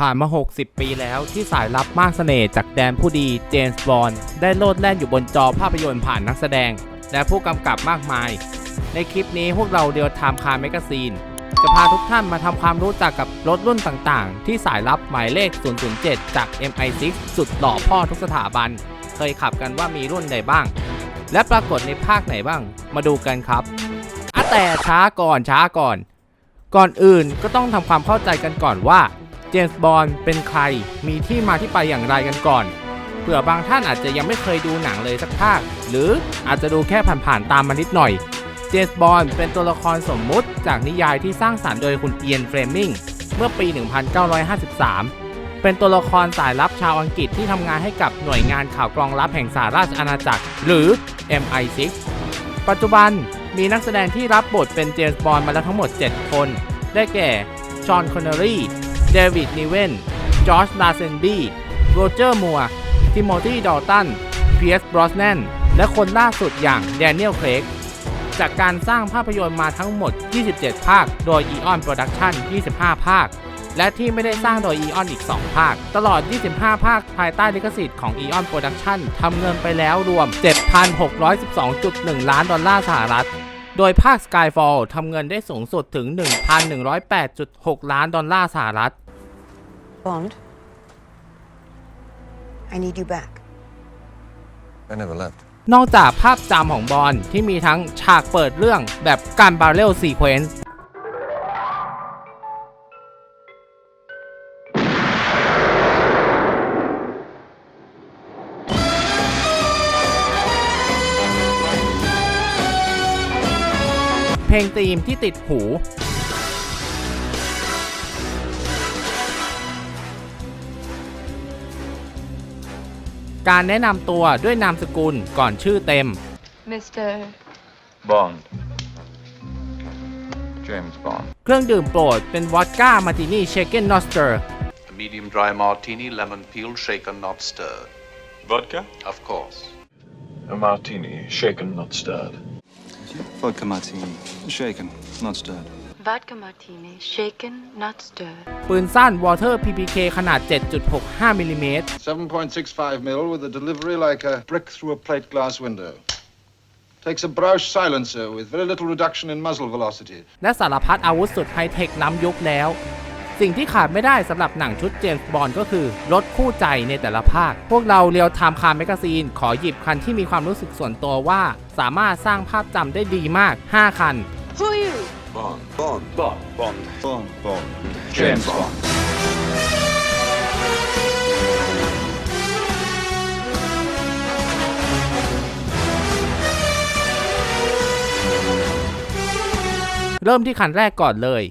ผ่านมา 60 ปีแล้วที่สายลับมากเสน่ห์จากแดนผู้ดีเจมส์บอนด์ได้โลดแล่นอยู่บนจอภาพยนตร์ผ่านนักแสดง และผู้กำกับมากมาย ในคลิปนี้พวกเราเดียวไทม์คาร์แมกซีนจะพาทุกท่านมาทำความรู้จักกับรถรุ่นต่างๆ ที่สายลับหมายเลข 007 จาก MI6 สุดหล่อพ่อทุกสถาบัน เคยขับกันว่ามีรุ่นใดบ้าง และปรากฏในภาคไหนบ้าง มาดูกันครับอะแต่ช้าก่อนช้าก่อน ก่อนอื่นก็ต้องทำความเข้าใจกันก่อนว่า เจมส์บอนด์เป็นใคร มีที่มาที่ไปอย่างไรกันก่อน เผื่อบางท่านอาจจะยังไม่เคยดูหนังเลยสักภาค หรืออาจจะดูแค่ผ่านๆตามมานิดหน่อย เจมส์บอนด์เป็นตัวละครสมมุติจากนิยายที่สร้างสรรค์โดยคุณเอียนเฟรมิงเมื่อปี 1953 เป็นตัวละครสายลับชาวอังกฤษที่ทำงานให้กับหน่วยงานข่าวกรองลับแห่งสหราชอาณาจักร หรือ MI6 ปัจจุบันมีนักแสดงที่รับบทเป็นเจมส์บอนด์มาแล้วทั้งหมด 7 คน ได้แก่ ชอน คอนเนอรี เดวิดนิเวนจอร์จลาเซนบีโรเจอร์มัวร์ทิโมธีดอลตันเพียสบรอสแนนและคนล่าสุดอย่างแดเนียลเครกจากการสร้างภาพยนตร์มาทั้งหมด 27 ภาค โดย Eon Production 25 ภาค และที่ไม่ได้สร้างโดย Eon อีก 2 ภาค ตลอด 25 ภาค ภายใต้ลิขสิทธิ์ของ Eon Production ทำเงินไปแล้วรวม 7,612.1 ล้านดอลลาร์สหรัฐ โดยภาค Skyfall ทำเงินได้สูงสุดถึง 1,108.6 ล้านดอลลาร์สหรัฐ Bond, I need you back. I never left. นอกจากภาพจำของบอลที่มีทั้งฉากเปิดเรื่องแบบการบาร์เรลซีเควนซ์ เพลงธีมที่ติดหู การแนะนำตัวด้วยนามสกุลก่อนชื่อเต็ม Mr. Bond. James Bond. เครื่องดื่มโปรดเป็นวอดก้ามาตินี่เชคเก้นนอสเตอร์ A medium dry martini, lemon peel, shaken, not stirred. Vodka? Of course. A martini, shaken, not stirred. Vodka martini. Shaken, not stirred. Vodka martini, shaken, not stirred. ปืนสั้น Water PPK ขนาด 7.65มิลลิเมตร 7.65 mil with a delivery like a brick through a plate glass window. Takes a Broush silencer with very little reduction in muzzle velocity. และสารพัดอาวุธสุดไฮเทคล้ำยุคแล้ว สิ่งที่ขาดไม่ได้สำหรับหนังชุดเจมส์บอนด์ก็คือ รถคู่ใจในแต่ละภาค พวกเราเรียวไทม์คาร์แมกซีน ขอหยิบคันที่มีความรู้สึกส่วนตัวว่า สามารถสร้างภาพจำได้ดีมาก 5 คัน Who are you? Bond. Bond. Bond. Bond. Bond. Bond. James Bond. เริ่มที่คันแรกก่อนเลย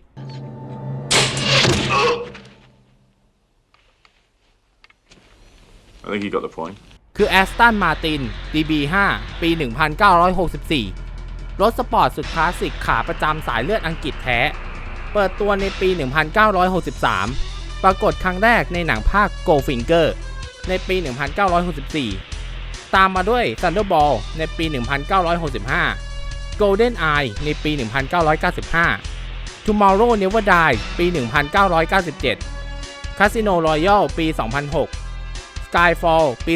I think you got the point. คือ Aston Martin DB5 ปี 1964 รถสปอร์ตสุดคลาสสิกขาประจำสายเลือดอังกฤษแท้ เปิดตัวในปี 1963 ปรากฏครั้งแรกในหนังภาค Goldfinger ในปี 1964 ตามมาด้วย Thunderball ในปี 1965 Golden Eye ในปี 1995 Tomorrow Never Die ปี 1997 Casino Royale ปี 2006 Skyfall ปี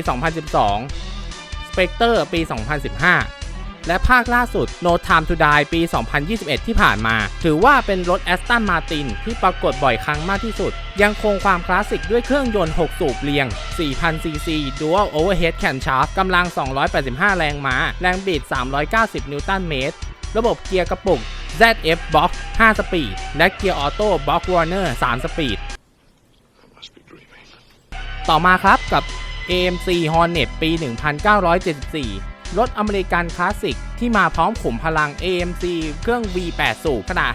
2012 Spectre ปี 2015 และภาคล่าสุด No Time to Die ปี 2021 ที่ผ่านมา ถือว่าเป็นรถ Aston Martin ที่ปรากฏบ่อยครั้งมากที่สุด ยังคงความคลาสสิกด้วยเครื่องยนต์ 6 สูบเรียง 4,000 cc Dual Overhead Camshaft กำลัง 285 แรงม้า แรงบิด 390 นิวตันเมตร ระบบเกียร์กระปุก ZF Box 5 สปีด และเกียร์ออโต้ Box Warner 3 สปีด ต่อมาครับกับ AMC Hornet ปี 1974 รถอเมริกันคลาสสิกที่มาพร้อมขุมพลัง AMC เครื่อง V8 สูบขนาด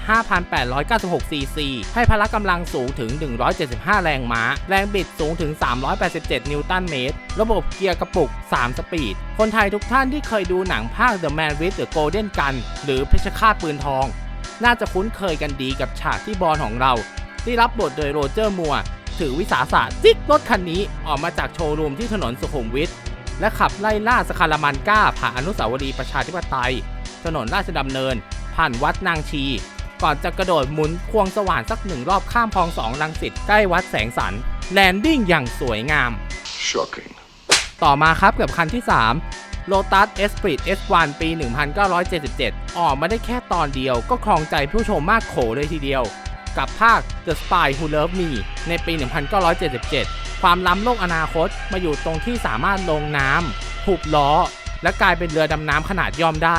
5,896 cc ให้พละกำลังสูงถึง 175 แรงม้า แรงบิดสูงถึง 387 นิวตันเมตร ระบบเกียร์กระปุก 3 สปีด คนไทยทุกท่านที่เคยดูหนังภาค The Man with the Golden Gun หรือเพชฌฆาตปืนทอง น่าจะคุ้นเคยกันดีกับฉากที่บอลของเรา ที่รับบทโดยโรเจอร์มัวร์ ถือวิสาสะจิกรถคันนี้ออกมาจากโชว์รูมที่ถนนสุขุมวิทและขับไล่ล่าสคารามันก้าผ่านอนุสาวรีย์ประชาธิปไตย ถนนราชดำเนิน ผ่านวัดนางชี ก่อนจะกระโดดหมุนควงสว่านสักหนึ่งรอบข้ามคลองสองลังสิตใกล้วัดแสงสันแลนดิ้งอย่างสวยงาม Shocking. ต่อมาครับกับคันที่ 3 Lotus Esprit S1 ปี 1977 ออกมาได้แค่ตอนเดียวก็ครองใจผู้ชมมากโขเลยทีเดียว กับภาค The Spy Who Loved Me ในปี 1977 ความล้ำโลกอนาคตมาอยู่ตรงที่สามารถลงน้ำหุบล้อ และกลายเป็นเรือดำน้ำขนาดย่อมได้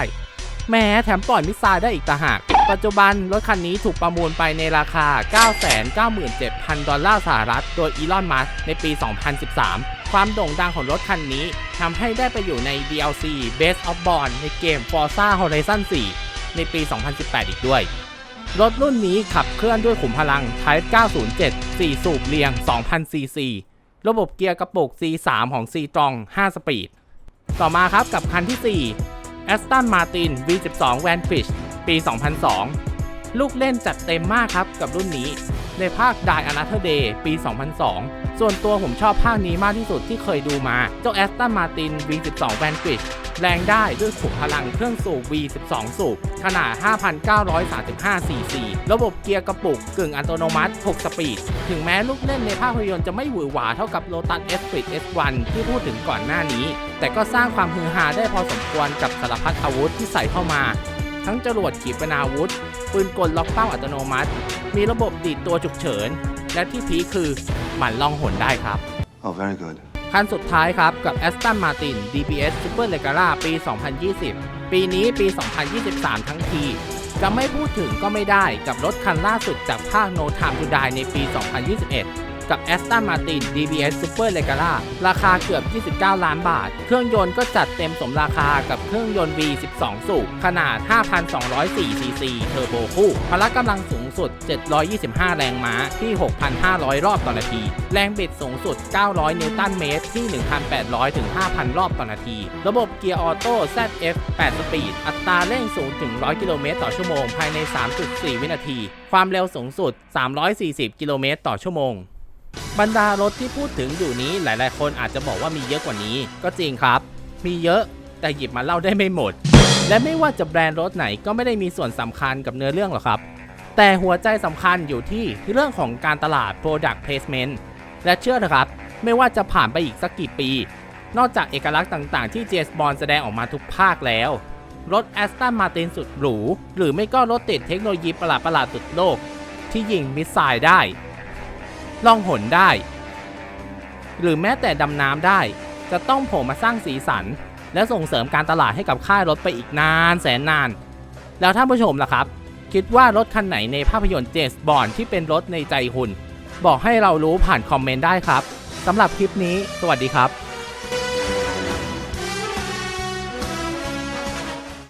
แม้แถมปล่อยมิสไซล์ได้อีกต่างหาก ปัจจุบันรถคันนี้ถูกประมูลไปในราคา 997,000 ดอลลาร์สหรัฐ โดยอีลอน มัสในปี 2013 ความโด่งดังของรถคันนี้ทำให้ได้ไปอยู่ใน DLC Base of Born ในเกม Forza Horizon 4 ในปี 2018 อีกด้วย รถรุ่นนี้ขับเคลื่อนด้วยขุมพลัง Type 907 4 สูบเรียง 2,000 ซีซี ระบบเกียร์กระปุก C3 ของ c t r o n 5สปีด ต่อมาครับกับคันที่ 4 Aston Martin V12 Vanquish ปี 2002 ลูกเล่นจัดเต็มมากครับกับรุ่นนี้ ในภาค Die Another Day ปี 2002 ส่วนตัวผมชอบภาคนี้มากที่สุดที่เคยดูมา เจ้า Aston Martin V12 Vanquish แรงได้ด้วยขุมพลังเครื่องสูบ V12 สูบ ขนาด 5,935ซีซีระบบเกียร์กระปุกกึ่งอัตโนมัติ 6 สปีด ถึงแม้ลูกเล่นในภาพยนตร์จะไม่หวือหวาเท่ากับ Lotus Esprit S1 ที่พูดถึงก่อนหน้านี้ แต่ก็สร้างความฮือฮาได้พอสมควรกับสารพัดอาวุธที่ใส่เข้ามา ทั้งจรวดขีปนาวุธ ปืนกลล็อกเป้าอัตโนมัติ มีระบบดีดตัวฉุกเฉิน และที่พีคคือหมันล่องหนได้ครับ Oh, very good. คันสุดท้ายครับกับ Aston Martin DBS Super Leggera ปี 2020 ปีนี้ปี 2023 ทั้งที จะไม่พูดถึงก็ไม่ได้กับรถคันล่าสุดจากภาค No Time to Die ในปี 2021กับ Aston Martin DBS Super Leggera ราคาเกือบ 29 ล้านบาท เครื่องยนต์ก็จัดเต็มสมราคากับเครื่องยนต์ V12 สูบขนาด 5,204ซีซีเทอร์โบคู่ พละกำลังสูง สุด 725 แรงม้าที่ 6,500 รอบต่อนาที แรงบิดสูงสุด 900 นิวตันเมตรที่ 1,800 ถึง 5,000 รอบต่อนาที ระบบเกียร์ออโต้ ZF 8 สปีด อัตราเร่งสูงถึง 100 กิโลเมตรต่อชั่วโมง ภายใน 3.4 วินาที ความเร็วสูงสุด 340 กิโลเมตรต่อชั่วโมงบรรดารถที่พูดถึงอยู่นี้หลายๆ คนอาจจะบอกว่ามีเยอะกว่านี้ ก็จริงครับ มีเยอะแต่หยิบมาเล่าได้ไม่หมด และไม่ว่าจะแบรนด์รถไหนก็ไม่ได้มีส่วนสำคัญกับเนื้อเรื่องหรอกครับ แต่หัวใจสำคัญอยู่ที่เรื่องของการตลาด Product Placement และเชื่อเถอะครับ ไม่ว่าจะผ่านไปอีกสักกี่ปี นอกจากเอกลักษณ์ต่างๆ ที่เจสบอลแสดงออกมาทุกภาคแล้ว รถ Aston Martin สุดหรู หรือไม่ก็รถติดเทคโนโลยีประหลาดๆสุดโลก ที่ยิงมิสไซล์ได้ ล่องหนได้ หรือแม้แต่ดำน้ำได้ จะต้องโผล่มาสร้างสีสัน และส่งเสริมการตลาดให้กับค่ายรถไปอีกนานแสนนาน แล้วท่านผู้ชมล่ะครับ คิดว่ารถคันไหนในภาพยนตร์เจสบอนที่เป็นรถในใจคุณ บอกให้เรารู้ผ่านคอมเมนต์ได้ครับสำหรับคลิปนี้ สวัสดีครับ